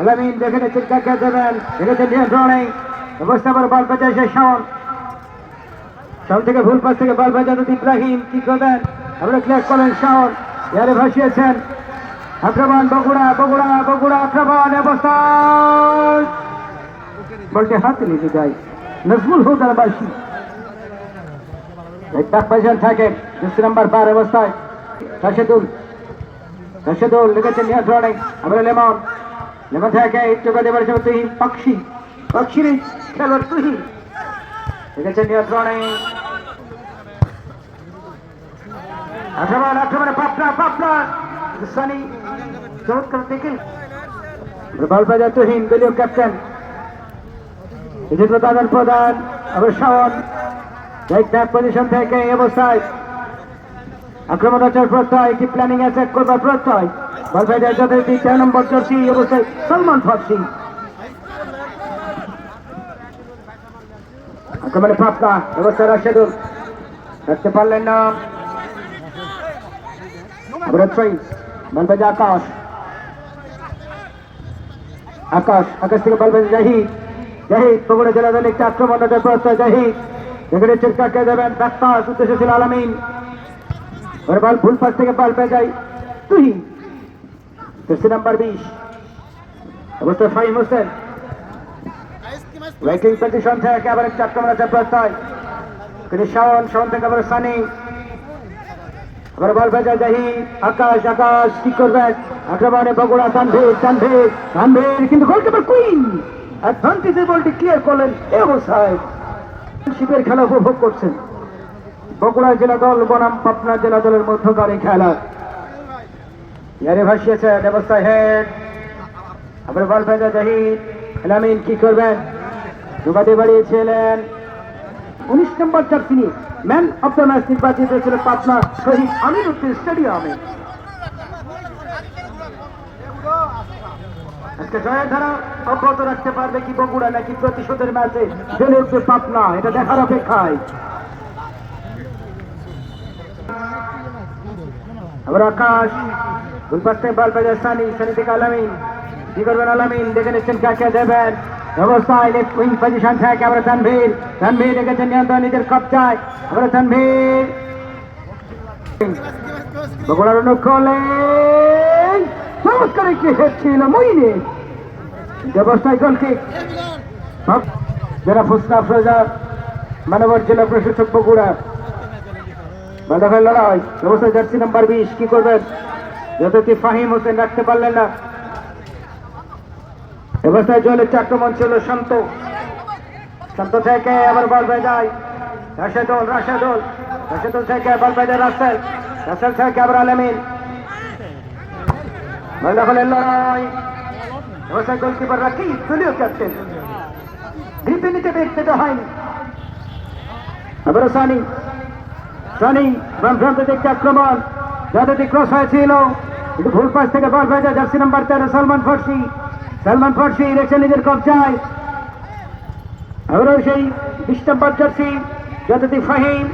আলামিন দেখে নিচ্ছেন কাকে দেবেন দেখেছেন নিয়ন্ত্রণে অবস্থা আবার বল পেঁচে এসে শাওন শাওন থেকে ভুল পাশ থেকে বল পেঁচে ইব্রাহিম কি করবেন? আমরা ক্লিয়ার করেন শাওন ইয়ারে ভাসিয়েছেন। আক্রমণ বগুড়া বগুড়া বগুড়া আক্রমণ অবস্থা বলতে হাতে নিতে যায়। নজমুল হুদার বাসী ব্যাক পজিশন থাকে। দশ নাম্বার বার অবস্থায়। রাশেদুল। রাশেদুল লিখেছেন নিয়ন্ত্রণে আমরা লেমন তুই পক্ষী। পক্ষী খেলোয়াড় তুই লিখেছেন নিয়ন্ত্রণে। আক্রমণ, আক্রমণে পাপনা পাপনা সানি চমৎকার দেখে। বল তুহিন, দলীয় ক্যাপ্টেন। বিচিত্র দাদার প্রধান আবার শাওন ব্যাক পজিশন থেকে অবস্থায়। আক্রমণ প্রত্যয়, একটি প্ল্যানিং অ্যাটাক করবার প্রত্যয়। বল ভাই যথারীতি তেরো নম্বর জার্সি অবস্থায় সলমান ফার্সি আক্রমণে ফাঁকা অবস্থায় রাশেদুল। রাখতে পারলেন না। আবার ছয় বল ভাই আকাশ। আকাশ আকাশ থেকে বল ভাই জাহিদ। জাহিদ বগুড়া জেলা দলে একটি আক্রমণ রচার প্রত্যয় জাহিদ। যেখানে চিরকাকে দেবেন? ব্যাকপাস উদ্দেশ্য ছিল আলামিন। এবার বল ভুল পাশ থেকে বল পেয়ে যায় তুই জার্সি নাম্বার বিশ অবস্থা ফাইম হোসেন ওয়েটিং পজিশন থেকে আবার আক্রমণ আছে প্রত্যয় কিন্তু শাওন শাওন থেকে আবার সানি। বল ভেজা বগুড়া কুইন অ্যাডভান্টেজে বলটি ক্লিয়ার করলেন এই অবস্থায় খেলা উপভোগ করছেন। বগুড়া জেলা দল, বনাম পাবনা জেলা দলের মধ্যকার খেলা। ইয়ারে ভাসিয়েছে অবস্থায় হেড। আবার বল ভেজা জাহিদ এলামিন কি করবেন? যোগাতে বাড়িয়েছিলেন। উনিশ নম্বর jersey man of the match নির্বাচিত হয়েছিল পাবনা শহীদ আমির উদ্দিন স্টেডিয়ামে। আজকে জয়ের ধারা অব্যাহত রাখতে পারবে কি বগুড়া নাকি প্রতিশোধের ম্যাচে জেলে উঠবে পাবনা এটা দেখার অপেক্ষায়। আবার আকাশ দুলপাশ থেকে বল সানি সানি থেকে আলামিন। কি করবেন আলামিন? দেখে নিচ্ছেন কাকে দেবেন। ছিল মানবর জেলা প্রশাসক বগুড়া বাঁধাফের লড়াই। অবস্থায় জার্সি নাম্বার বিশ, কি করবেন? যতটি ফাহিম হোসেন রাখতে পারলেন না। অবস্থায় জলের আক্রমণ ছিল শান্ত। শান্ত থেকে আবার বল পেয়ে যায়। রাশেদুল রাশেদুল। রাশেদুল থেকে বল পেয়ে যায় রাসেল। রাসেল থেকে আবার আলামিন। বাঁধাফের লড়াই। অবস্থায় গোলকিপার রাখি দলীয় ক্যাপ্টেন। গ্রিপে নিতে বেগ পেতে হয়নি। আবারও সানি। সানি বাম প্রান্ত আক্রমণ। যাদের ক্রস হয়েছিল। ভুল পাশ থেকে বল ভেজা জার্সি নাম্বার তেরো, সালমান ফার্সি। সালমান ফার্সি রেখে নিজের কবজায়। আবারও সেই বিশ নম্বর জার্সি যতটি ফাহিম।